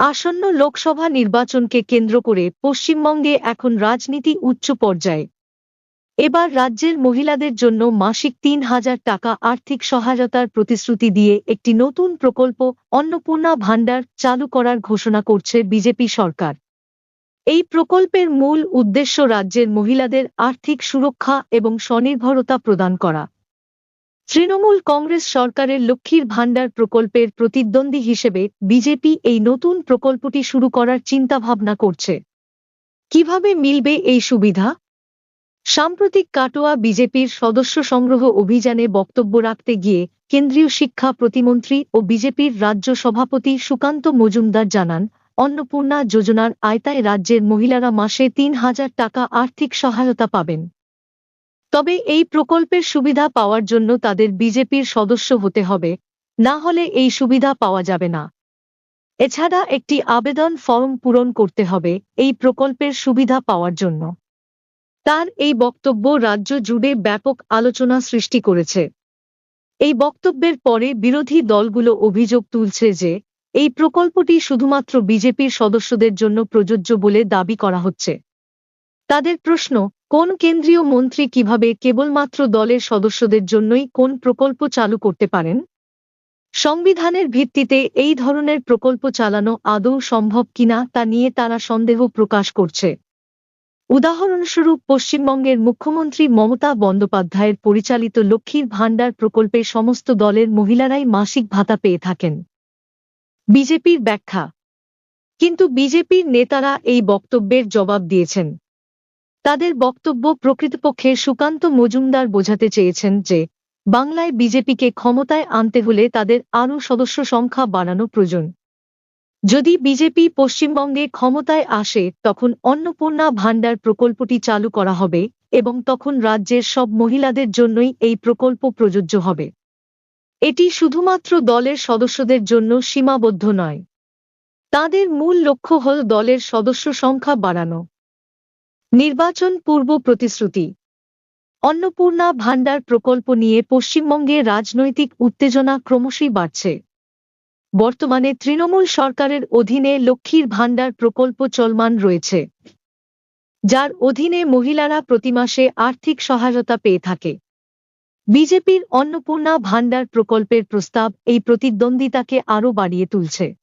আসন্ন লোকসভা নির্বাচনকে কেন্দ্র করে পশ্চিমবঙ্গে এখন রাজনীতি উচ্চ পর্যায়ে। এবার রাজ্যের মহিলাদের জন্য মাসিক তিন হাজার টাকা আর্থিক সহায়তার প্রতিশ্রুতি দিয়ে একটি নতুন প্রকল্প অন্নপূর্ণা ভাণ্ডার চালু করার ঘোষণা করছে বিজেপি সরকার। এই প্রকল্পের মূল উদ্দেশ্য রাজ্যের মহিলাদের আর্থিক সুরক্ষা এবং স্বনির্ভরতা প্রদান করা। তৃণমূল কংগ্রেস সরকারের লক্ষ্মীর ভাণ্ডার প্রকল্পের প্রতিদ্বন্দ্বী হিসেবে বিজেপি এই নতুন প্রকল্পটি শুরু করার চিন্তাভাবনা করছে। কীভাবে মিলবে এই সুবিধা? সাম্প্রতিক কাটোয়া বিজেপির সদস্য সংগ্রহ অভিযানে বক্তব্য রাখতে গিয়ে কেন্দ্রীয় শিক্ষা প্রতিমন্ত্রী ও বিজেপির রাজ্য সভাপতি সুকান্ত মজুমদার জানান, অন্নপূর্ণা যোজনার আয়তায় রাজ্যের মহিলারা মাসে তিন হাজার টাকা আর্থিক সহায়তা পাবেন। তবে এই প্রকল্পের সুবিধা পাওয়ার জন্য তাদের বিজেপির সদস্য হতে হবে, না হলে এই সুবিধা পাওয়া যাবে না। এছাড়া একটি আবেদন ফর্ম পূরণ করতে হবে এই প্রকল্পের সুবিধা পাওয়ার জন্য। তার এই বক্তব্য রাজ্য জুড়ে ব্যাপক আলোচনা সৃষ্টি করেছে। এই বক্তব্যের পরে বিরোধী দলগুলো অভিযোগ তুলছে যে, এই প্রকল্পটি শুধুমাত্র বিজেপির সদস্যদের জন্য প্রযোজ্য বলে দাবি করা হচ্ছে। তাদের প্রশ্ন কোন কেন্দ্রীয় মন্ত্রী কীভাবে কেবলমাত্র দলের সদস্যদের জন্যই কোন প্রকল্প চালু করতে পারেন? সংবিধানের ভিত্তিতে এই ধরনের প্রকল্প চালানো আদৌ সম্ভব কিনা তা নিয়ে তারা সন্দেহ প্রকাশ করছে। উদাহরণস্বরূপ, পশ্চিমবঙ্গের মুখ্যমন্ত্রী মমতা বন্দ্যোপাধ্যায়ের পরিচালিত লক্ষ্মীর ভাণ্ডার প্রকল্পে সমস্ত দলের মহিলারাই মাসিক ভাতা পেয়ে থাকেন। বিজেপির ব্যাখ্যা। কিন্তু বিজেপির নেতারা এই বক্তব্যের জবাব দিয়েছেন। তাদের বক্তব্য প্রকৃতপক্ষে সুকান্ত মজুমদার বোঝাতে চেয়েছেন যে, বাংলায় বিজেপিকে ক্ষমতায় আনতে হলে তাদের আরও সদস্য সংখ্যা বাড়ানো প্রয়োজন। যদি বিজেপি পশ্চিমবঙ্গে ক্ষমতায় আসে, তখন অন্নপূর্ণা ভাণ্ডার প্রকল্পটি চালু করা হবে এবং তখন রাজ্যের সব মহিলাদের জন্যই এই প্রকল্প প্রযোজ্য হবে। এটি শুধুমাত্র দলের সদস্যদের জন্য সীমাবদ্ধ নয়। তাদের মূল লক্ষ্য হল দলের সদস্য সংখ্যা বাড়ানো। নির্বাচন পূর্ব প্রতিশ্রুতি। অন্নপূর্ণা ভাণ্ডার প্রকল্প নিয়ে পশ্চিমবঙ্গে রাজনৈতিক উত্তেজনা ক্রমশই বাড়ছে। বর্তমানে তৃণমূল সরকারের অধীনে লক্ষ্মীর ভাণ্ডার প্রকল্প চলমান রয়েছে। যার অধীনে মহিলারা প্রতি মাসে আর্থিক সহায়তা পেয়ে থাকে। বিজেপির অন্নপূর্ণা ভাণ্ডার প্রকল্পের প্রস্তাব এই প্রতিদ্বন্দ্বিতাকে আরও বাড়িয়ে তুলছে।